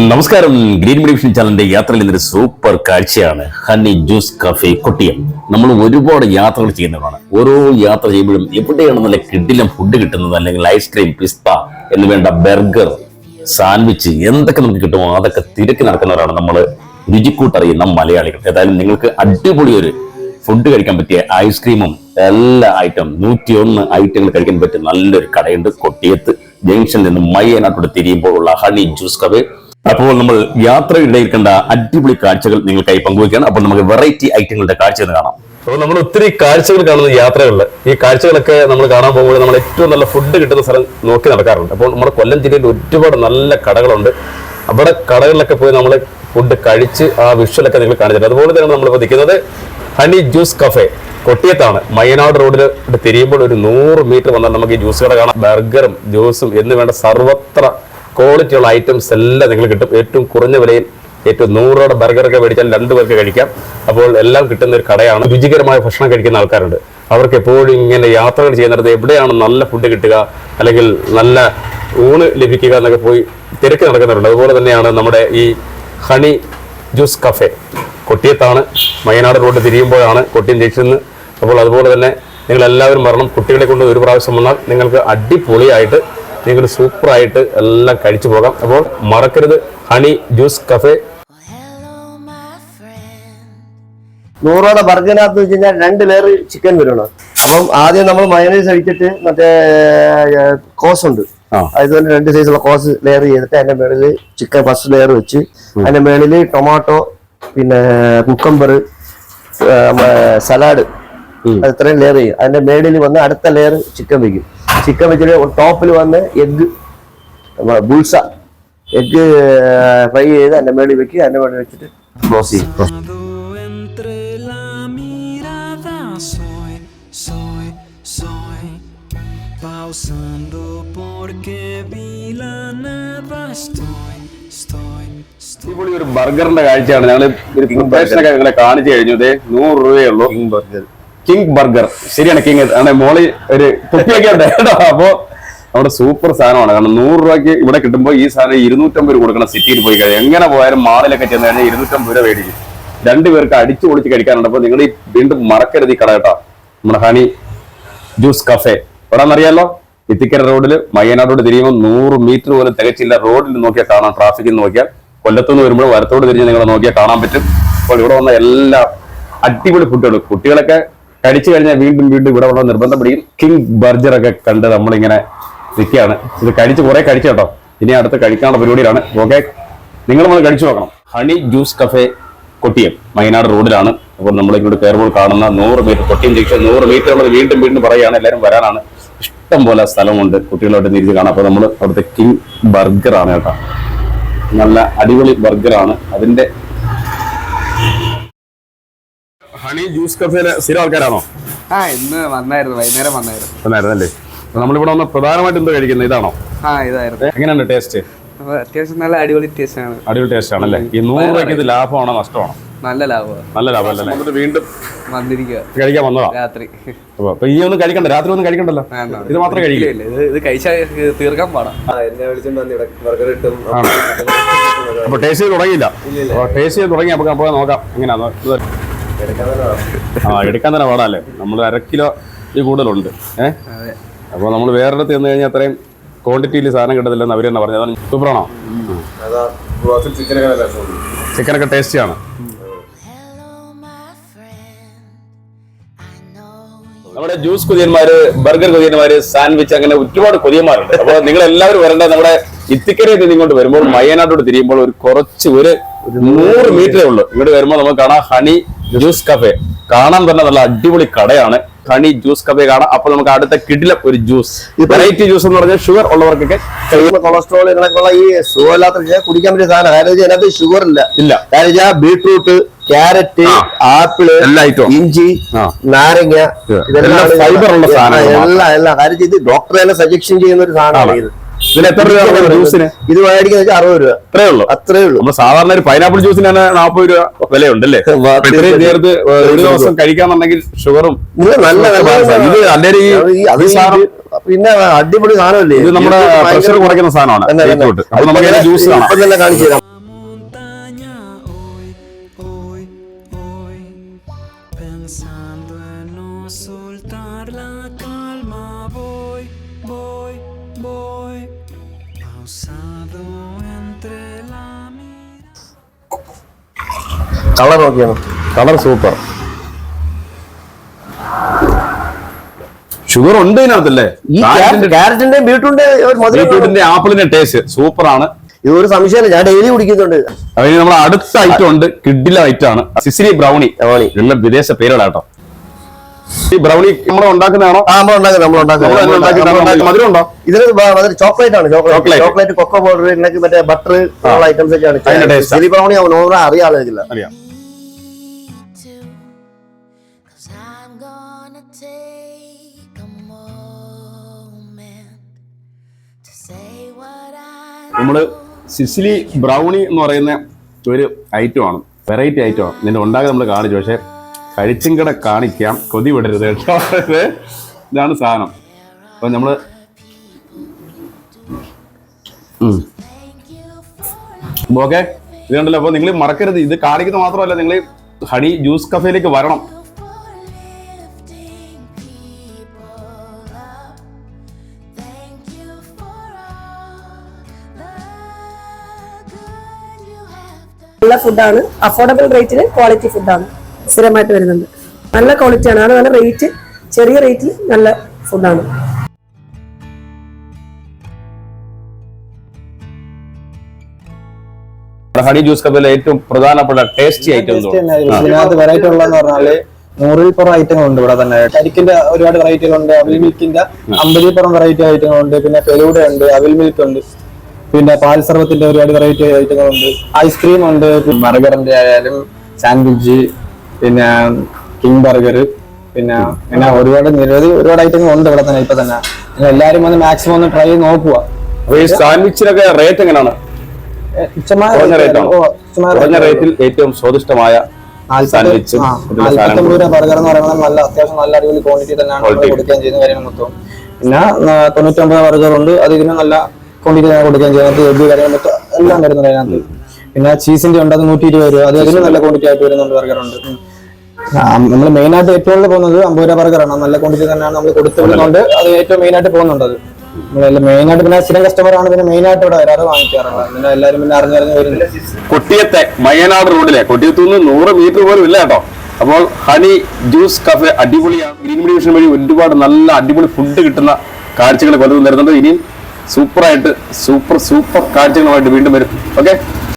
നമസ്കാരം. ഗ്രീൻ മെഡിഷൻ ചാനലിന്റെ യാത്രയിൽ ഇന്നൊരു സൂപ്പർ കാഴ്ചയാണ്. Honey juice cafe Kottiyam. നമ്മൾ ഒരുപാട് യാത്രകൾ ചെയ്യുന്നവരാണ്. ഓരോ യാത്ര ചെയ്യുമ്പോഴും എവിടെയാണ് നല്ല കിഡിലും ഫുഡ് കിട്ടുന്നത്? അല്ലെങ്കിൽ ഐസ്ക്രീം പിസ്ത എന്ന് വേണ്ട ബർഗർ സാൻഡ്വിച്ച് എന്തൊക്കെ നമുക്ക് കിട്ടുമോ? അതൊക്കെ തിരക്കി നടക്കുന്നവരാണ് നമ്മൾ രുചിക്കൂട്ടറിയുന്ന മലയാളികൾ. ഏതായാലും നിങ്ങൾക്ക് അടിപൊളി ഒരു ഫുഡ് കഴിക്കാൻ പറ്റിയ ഐസ്ക്രീമും എല്ലാ ഐറ്റം നൂറ്റി ഒന്ന് ഐറ്റങ്ങൾ കഴിക്കാൻ പറ്റിയ നല്ലൊരു കടയുണ്ട്. കൊട്ടിയത്ത് ജംഗ്ഷനിൽ നിന്ന് മയ്യനാട്ടോട് തിരിയുമ്പോഴുള്ള ഹണി ജ്യൂസ് കവേ അപ്പോൾ നമ്മൾ യാത്രയിടയിൽ കണ്ട അടിപൊളി കാഴ്ചകൾ നിങ്ങൾക്കായി പങ്കുവയ്ക്കുകയാണ്. അപ്പോൾ നമുക്ക് വെറൈറ്റി ഐറ്റങ്ങളുടെ കാഴ്ച കാണാം. അപ്പോൾ നമ്മൾ ഒത്തിരി കാഴ്ചകൾ കാണുന്ന യാത്രകളിൽ ഈ കാഴ്ചകളൊക്കെ നമ്മൾ കാണാൻ പോകുമ്പോൾ നമ്മൾ ഏറ്റവും നല്ല ഫുഡ് കിട്ടുന്ന സ്ഥലം നോക്കി നടക്കാറുണ്ട്. അപ്പോൾ നമ്മുടെ കൊല്ലം ജില്ലയിൽ ഒരുപാട് നല്ല കടകളുണ്ട്. അവിടെ കടകളിലൊക്കെ പോയി നമ്മൾ ഫുഡ് കഴിച്ച് ആ വിഷ്വലൊക്കെ നിങ്ങൾ കാണിച്ചിട്ടുണ്ട്. അതുപോലെ തന്നെ നമ്മൾ പതിക്കുന്നത് ഹണി ജ്യൂസ് കഫേ കൊട്ടിയത്താണ്. മയനാട് റോഡിൽ തിരിയുമ്പോൾ ഒരു നൂറ് മീറ്റർ വന്നാൽ നമുക്ക് ഈ ജ്യൂസ് കട കാണാം. ബർഗറും ജ്യൂസും എന്ന് വേണ്ട സർവത്ര ക്വാളിറ്റി ഉള്ള ഐറ്റംസ് എല്ലാം നിങ്ങൾ കിട്ടും. ഏറ്റവും കുറഞ്ഞ വിലയിൽ ഏറ്റവും നൂറോടെ ബർഗറൊക്കെ മേടിച്ചാൽ രണ്ട് പേർക്ക് കഴിക്കാം. അപ്പോൾ എല്ലാം കിട്ടുന്ന ഒരു കടയാണ്. രുചികരമായ ഭക്ഷണം കഴിക്കുന്ന ആൾക്കാരുണ്ട്. അവർക്ക് എപ്പോഴും ഇങ്ങനെ യാത്രകൾ ചെയ്യുന്നിടത്ത് എവിടെയാണ് നല്ല ഫുഡ് കിട്ടുക അല്ലെങ്കിൽ നല്ല ഊണ് ലഭിക്കുക എന്നൊക്കെ പോയി തിരക്ക് നടക്കുന്നുണ്ട്. അതുപോലെ തന്നെയാണ് നമ്മുടെ ഈ ഹണി ജ്യൂസ് കഫേ കൊട്ടിയത്താണ്. വയനാട് റോഡ് തിരിയുമ്പോഴാണ് കൊട്ടിയം ജയിച്ചിരുന്നത് അപ്പോൾ അതുപോലെ തന്നെ നിങ്ങൾ എല്ലാവരും വരണം. കുട്ടികളെ കൊണ്ട് ഒരു പ്രാവശ്യം വന്നാൽ നിങ്ങൾക്ക് അടിപൊളിയായിട്ട് നിങ്ങൾ സൂപ്പറായിട്ട് എല്ലാം കഴിച്ചു പോകാം അപ്പോൾ മറക്കരുത് ഹണി ജ്യൂസ് കഫേ. നൂറോടെ ബർഗറിനകത്ത് വെച്ച് കഴിഞ്ഞാൽ രണ്ട് ലെയർ ചിക്കൻ വരണം അപ്പം ആദ്യം നമ്മൾ മയനൈസ് അടിച്ചിട്ട് മറ്റേ കോസ് ഉണ്ട്. അതുപോലെ രണ്ട് സൈസുള്ള കോസ് ലെയർ ചെയ്തിട്ട് അതിന്റെ മേളിൽ ചിക്കൻ ഫസ്റ്റ് ലെയർ വെച്ച് അതിന്റെ മേളിൽ ടൊമാറ്റോ പിന്നെ കുക്കമ്പർ സലാഡ് അത് ഇത്രയും ലെയർ ചെയ്യും. അതിന്റെ മേളിൽ വന്ന് അടുത്ത ലെയർ ചിക്കൻ വെക്കും. ചിക്കൻ വെച്ചിട്ട് ടോപ്പിൽ വന്ന് എഗ് ബുൾസ എഗ് ഫ്രൈ ചെയ്ത് അതിന്റെ മേളിൽ വെക്കുക അതിന്റെ മേളിൽ വെച്ചിട്ട് ക്ലോസ് ചെയ്യും. pausando porque vi la nada estoy. ഒരു ബർഗറിന്റെ കാഴ്ചയാണ് ഞങ്ങൾ ഒരു പ്രിപ്പറേഷനൊക്കെ നിങ്ങളെ കാണിച്ചു കഴിഞ്ഞു. നൂറ് രൂപയുള്ളൂ ബർഗർ കിങ് ബർഗർ ശരിയാണ് കിങ് ആണ് മോളി ഒരു കുപ്പിയൊക്കെ ഉണ്ട് കേട്ടോ. അപ്പോ നമ്മുടെ സൂപ്പർ സാധനമാണ്. കാരണം നൂറ് രൂപയ്ക്ക് ഇവിടെ കിട്ടുമ്പോൾ ഈ സാധനം ഇരുന്നൂറ്റമ്പത് രൂപ കൊടുക്കണം സിറ്റിയിൽ പോയി കഴിഞ്ഞാൽ. എങ്ങനെ പോയാലും മാളിലൊക്കെ ചെന്ന് കഴിഞ്ഞാൽ ഇരുന്നൂറ്റമ്പത് രൂപ മേടിക്കും. രണ്ടുപേർക്ക് അടിച്ചു പൊളിച്ച് കഴിക്കാനുണ്ട്. അപ്പൊ നിങ്ങൾ ഈ വീണ്ടും മറക്കരുത് ഈ കട നമ്മുടെ ഹണി ജ്യൂസ് കഫേ എവിടാന്നറിയാലോ ഇത്തിക്കര റോഡിൽ മയ്യനാട് റോഡ് തിരിയുമ്പോൾ നൂറ് മീറ്റർ പോലും തികച്ചില്ല. റോഡിൽ നോക്കിയാൽ കാണാം ട്രാഫിക്കിൽ നോക്കിയാൽ. കൊല്ലത്തുനിന്ന് വരുമ്പോൾ വരത്തോട് തിരിഞ്ഞ് നിങ്ങൾ നോക്കിയാൽ കാണാൻ പറ്റും. അപ്പോൾ ഇവിടെ വന്ന എല്ലാ അടിപൊളി ഫുഡുകൾ കുട്ടികളൊക്കെ കഴിച്ചു കഴിഞ്ഞാൽ വീണ്ടും വീണ്ടും ഇവിടെ ഉള്ള നിർബന്ധം പിടിക്കും. കിങ് ബർജർ ഒക്കെ കണ്ട് നമ്മളിങ്ങനെ നിൽക്കുകയാണ്. ഇത് കഴിച്ച് കുറെ കഴിച്ചു കേട്ടോ. ഇനി അടുത്ത് കഴിക്കാനുള്ള പരിപാടിയിലാണ്. ഓക്കെ നിങ്ങൾ നമ്മൾ കഴിച്ചു നോക്കണം. Honey juice cafe Kottiyam Mainad റോഡിലാണ്. അപ്പോൾ നമ്മൾ ഇങ്ങോട്ട് കയറുമ്പോൾ കാണുന്ന നൂറ് മീറ്റർ കൊട്ടിയം ജംഗ്ഷൻ നൂറ് മീറ്റർ ഉള്ളത് വീണ്ടും വീണ്ടും പറയുകയാണ്. എല്ലാവരും വരാനാണ്. ഇഷ്ടം പോലെ സ്ഥലമുണ്ട് കുട്ടികളോട്ട് തിരിച്ച് കാണാം അപ്പോൾ നമ്മൾ അവിടുത്തെ കിങ് ബർഗർ ആണ് കേട്ടോ. നല്ല അടിപൊളി ബർഗറാണ്. അതിന്റെ ഹണി ജ്യൂസ് കഫേയിലെ സ്ഥിരം ആൾക്കാരാണോ? ആ ഇന്ന് വന്നായിരുന്നു വൈകുന്നേരം വന്നായിരുന്നു. വന്നായിരുന്നു അല്ലേ നമ്മളിവിടെ വന്ന പ്രധാനമായിട്ട് എന്താ കഴിക്കുന്നത് ഇതാണോ? ആ ഇതായിരുന്നു. എങ്ങനെയാണ് ടേസ്റ്റ്? അത്യാവശ്യം നല്ല അടിപൊളി ടേസ്റ്റ് ആണ്. അടിപൊളി ടേസ്റ്റ് ആണല്ലേ? ഈ നൂറ് രൂപയ്ക്ക് ഇത് ലാഭമാണോ നഷ്ടമാണോ? നല്ല ലാഭമാണ്. നല്ല ലാഭമല്ലേ? എന്നിട്ട് വീണ്ടും വന്നിരിക്കുക കഴിക്കാൻ വന്നതാ? രാത്രി. അപ്പൊ ഈ ഒന്നും കഴിക്കണ്ട രാത്രി ഒന്നും കഴിക്കണ്ടല്ലോ? ഇത് മാത്രം കഴിക്കില്ല ഇത് കഴിച്ചാൽ തീർക്കാൻ പാടാം. അപ്പൊ ടേസ്റ്റ് ചെയ്ത് തുടങ്ങിയില്ല. ടേസ്റ്റ് ചെയ്ത് തുടങ്ങി അപ്പൊ പോയി നോക്കാം. എങ്ങനെയാന്ന്? ഇത് ആ എടുക്കാൻ തന്നെ പാടാല്ലേ? നമ്മൾ അര കിലോ കൂടുതലുണ്ട്. ഏഹ് അതെ. അപ്പോൾ നമ്മൾ വേറൊരിടത്ത് ചെന്ന് കഴിഞ്ഞാൽ അത്രയും ക്വാണ്ടിറ്റിയിൽ സാധനം കിട്ടത്തില്ലെന്ന് അവർ തന്നെ പറഞ്ഞു. അതാണ് സൂപ്പറാണോ ചിക്കനൊക്കെ ടേസ്റ്റിയാണ്. നമ്മുടെ ജ്യൂസ് കുതിയന്മാര് ബർഗർ കുതിയന്മാര് സാൻഡ്വിച്ച് അങ്ങനെ ഒരുപാട് കുതിയന്മാരുണ്ട്. അപ്പോൾ നിങ്ങൾ എല്ലാവരും വരേണ്ട നമ്മുടെ ഇത്തിക്കരയിൽ നിന്ന് ഇങ്ങോട്ട് വരുമ്പോൾ മയ്യനാട്ടോട് തിരിയുമ്പോൾ ഒരു കുറച്ച് ഒരു നൂറ് മീറ്ററേ ഉള്ളൂ. ഇങ്ങോട്ട് വരുമ്പോൾ നമുക്ക് കാണാം ഹണി ജ്യൂസ് കഫേ കാണാൻ തന്നെ നല്ല അടിപൊളി കടയാണ്. കണി ജ്യൂസ് കഫേ കാണാം. അപ്പൊ നമുക്ക് അടുത്ത കിടിലം ഒരു ജ്യൂസ് വെറൈറ്റി ജ്യൂസ് എന്ന് പറഞ്ഞാൽ ഷുഗർ ഉള്ളവർക്കൊക്കെ കൊളസ്ട്രോൾ ഇങ്ങനെയൊക്കെയുള്ള ഈ സുഖമില്ലാത്ത ഇല്ലാത്ത കുടിക്കാൻ പറ്റിയ സാധനം. കാരണം അതിനകത്ത് ഷുഗർ ഇല്ല. ഇല്ല. കാരണം ബീട്രൂട്ട് ക്യാരറ്റ് ആപ്പിൾ. ഇഞ്ചി നാരങ്ങ ഇതെല്ലാം ഫൈബർ ഉള്ള സാധനം. എല്ലാം എല്ലാം. കാര്യം ഇത് ഡോക്ടർ തന്നെ സജഷൻ ചെയ്യുന്ന ഒരു സാധനമാണ് ഇത്. ഇതിന് എത്ര രൂപ ജ്യൂസിന് ഇത് മേടിക്കുന്ന അറുപത് രൂപ. അത്രേ ഉള്ളൂ. അത്രേ ഉള്ളൂ. നമ്മൾ സാധാരണ ഒരു പൈനാപ്പിൾ ജ്യൂസിന് തന്നെ നാൽപ്പത് രൂപ വിലയുണ്ടല്ലേ? ഇത്രയും ചേർത്ത് ഒരു ദിവസം കഴിക്കാന്നുണ്ടെങ്കിൽ ഷുഗറും നല്ല ഇത് നല്ല ഈ പിന്നെ അടിപൊളി സാധനമല്ലേ? ഇത് നമ്മുടെ പ്രഷർ കുറയ്ക്കുന്ന സാധനമാണ്. നമുക്ക് ജ്യൂസ് കാണാം. കാണിച്ചു തരാം കളർ നോക്കിയാണ് കളർ സൂപ്പർ. ഷുഗർ ഉണ്ട് ഇതിനകത്തല്ലേ? ക്യാരറ്റിന്റെ ബീട്രൂട്ടിന്റെ ആപ്പിളിന്റെ ടേസ്റ്റ് സൂപ്പർ ആണ്. ഇത് ഒരു സംശയമല്ല. ഞാൻ ഡെയിലി കുടിക്കുന്നുണ്ട്. അതിന് നമ്മൾ അടുത്ത ഐറ്റം ഉണ്ട്. കിഡിലെ ഐറ്റം ആണ്. സിസിലി ബ്രൗണി നല്ല വിദേശ പേരുകളാട്ടോ ഈ ബ്രൗണി നമ്മൾ ഉണ്ടാക്കുന്നതാണോ? ആ നമ്മൾ ഉണ്ടാക്കുന്നത് മധുരം ഉണ്ടോ? ഇതിന് ചോക്ലേറ്റ് ആണ് ചോക്ലേറ്റ് ചോക്ലേറ്റ് കൊക്കോ പൗഡർ മറ്റേ ബട്ടർ ഐറ്റംസ് ഒക്കെയാണ് ബ്രൗണി അറിയാറില്ല അറിയാം. I നമ്മൾ സിസിലി ബ്രൗണി എന്ന് പറയുന്ന ഒരു ഐറ്റം ആണ്. വെറൈറ്റി ഐറ്റം ആണ്. ഇതിന്റെ ഉണ്ടാക്കി നമ്മൾ കാണിച്ചു. പക്ഷേ കഴിച്ചും കൂടെ കാണിക്കാം. കൊതി വിടരുത് കേട്ടോ. ഇതാണ് സാധനം. അപ്പൊ നമ്മൾ ഓക്കെ? ഇത് കണ്ടല്ലോ. അപ്പൊ നിങ്ങൾ മറക്കരുത്. ഇത് കാണിക്കുന്നത് മാത്രമല്ല നിങ്ങൾ ഹണി ജ്യൂസ് കഫേയിലേക്ക് വരണം. നല്ല ഫുഡാണ് അഫോർഡബിൾ റേറ്റിൽ ക്വാളിറ്റി ഫുഡാണ് സ്ഥിരമായിട്ട് വരുന്നുണ്ട് നല്ല ക്വാളിറ്റിയാണ് അത് നല്ല റേറ്റ് ചെറിയ റേറ്റിൽ നല്ല ഫുഡാണ് ഹണി ജ്യൂസ് കപ്പിലെ ഏറ്റവും പ്രധാനപ്പെട്ട ടേസ്റ്റി ഐറ്റം. ഇതിനകത്ത് വെറൈറ്റി ഉള്ളതെന്ന് പറഞ്ഞാൽ നൂറിൽ പുറം ഐറ്റങ്ങൾ ഉണ്ട് ഇവിടെ തന്നെ. കരിക്കിന്റെ ഒരുപാട് വെറൈറ്റികളുണ്ട് അവിൽ മിൽക്കിന്റെ അമ്പതിൽ പുറം വെറൈറ്റി ഐറ്റങ്ങളുണ്ട് പിന്നെ ഫെലൂഡ ഉണ്ട് അവിൽ മിൽക്ക് ഉണ്ട്. പിന്നെ പാൽ സർവത്തിന്റെ ഒരുപാട് വെറൈറ്റി ഐറ്റങ്ങളുണ്ട് ഐസ്ക്രീം ഉണ്ട്. ബർഗറിന്റെ ആയാലും സാൻഡ്വിച്ച് പിന്നെ കിങ് ബർഗർ പിന്നെ പിന്നെ ഒരുപാട് നിരവധി ഒരുപാട് ഐറ്റങ്ങൾ ഉണ്ട് ഇവിടെ തന്നെ ഇപ്പൊ തന്നെ. എല്ലാരും ഒന്ന് മാക്സിമം ഒന്ന് ട്രൈ ചെയ്ത് നോക്കുക. അപ്പൊ ഈ സാൻഡ്വിച്ചിനൊക്കെ റേറ്റ് എങ്ങനെയാണ്? കുറഞ്ഞ. റേറ്റിൽ ഏറ്റവും സ്വാദിഷ്ടമായ സാൻഡ്വിച്ചും നാല്പത്തൊമ്പത് രൂപ ബർഗർ എന്ന് പറയുന്നത് നല്ല അത്യാവശ്യം നല്ല അടിപൊളി ക്വാണ്ടിറ്റി തന്നെയാണ് കൊടുക്കുകയും ചെയ്യുന്ന കാര്യങ്ങൾ മൊത്തം പിന്നെ തൊണ്ണൂറ്റൊമ്പത് ബർഗർ ഉണ്ട്. അതിന് നല്ല ക്വാണ്ടിറ്റി ഞാൻ കൊടുക്കുകയും ചെയ്യുന്നത് എഗ്ഗ് കാര്യങ്ങൾ മൊത്തം എല്ലാം വരുന്നുണ്ട് അതിനകത്ത്. പിന്നെ ചീസിന്റെ ഉണ്ട് അത് നൂറ്റി ഇരുപത് രൂപ. അത് അതിന് നല്ല ക്വാണ്ടിറ്റി ആയിട്ട് വരുന്നുണ്ട് ബർഗറുണ്ട് നമ്മൾ മെയിൻ ആയിട്ട് ഏറ്റവും കൂടുതൽ പോകുന്നത് അമ്പത് രൂപ ബർഗറാണ് നല്ല ക്വാണ്ടിറ്റി തന്നെയാണ് നമ്മൾ കൊടുത്തു വിടുന്നുണ്ട് അത് ഏറ്റവും മെയിൻ ആയിട്ട് പോകുന്നുണ്ട് അത്. മെയിൻ ആയിട്ട് പിന്നെ സ്ഥിരം കസ്റ്റമർ ആണ് പിന്നെ മെയിൻ ആയിട്ട് ഇവിടെ വരാറ് വാങ്ങിക്കാറുള്ളത് പിന്നെ എല്ലാവരും പിന്നെ അറിഞ്ഞറിഞ്ഞ് വരുന്നുണ്ട് കൊട്ടിയത്തെ മയ്യനാട് റോഡിലെ കൊട്ടിയത്തു നിന്ന് നൂറ് മീറ്റർ പോലും ഇല്ല കേട്ടോ. അപ്പോൾ ഹണി ജ്യൂസ് കഫേ അടിപൊളിയാണ് ഗ്രീൻ ഡിവിഷൻ വഴി ഒരുപാട് നല്ല അടിപൊളി ഫുഡ് കിട്ടുന്ന കാഴ്ചകൾ കൊല്ലം തരുന്നുണ്ട് ഇനിയും സൂപ്പറായിട്ട് സൂപ്പർ സൂപ്പർ കാഴ്ചകളുമായിട്ട് വീണ്ടും വരും. ഓക്കെ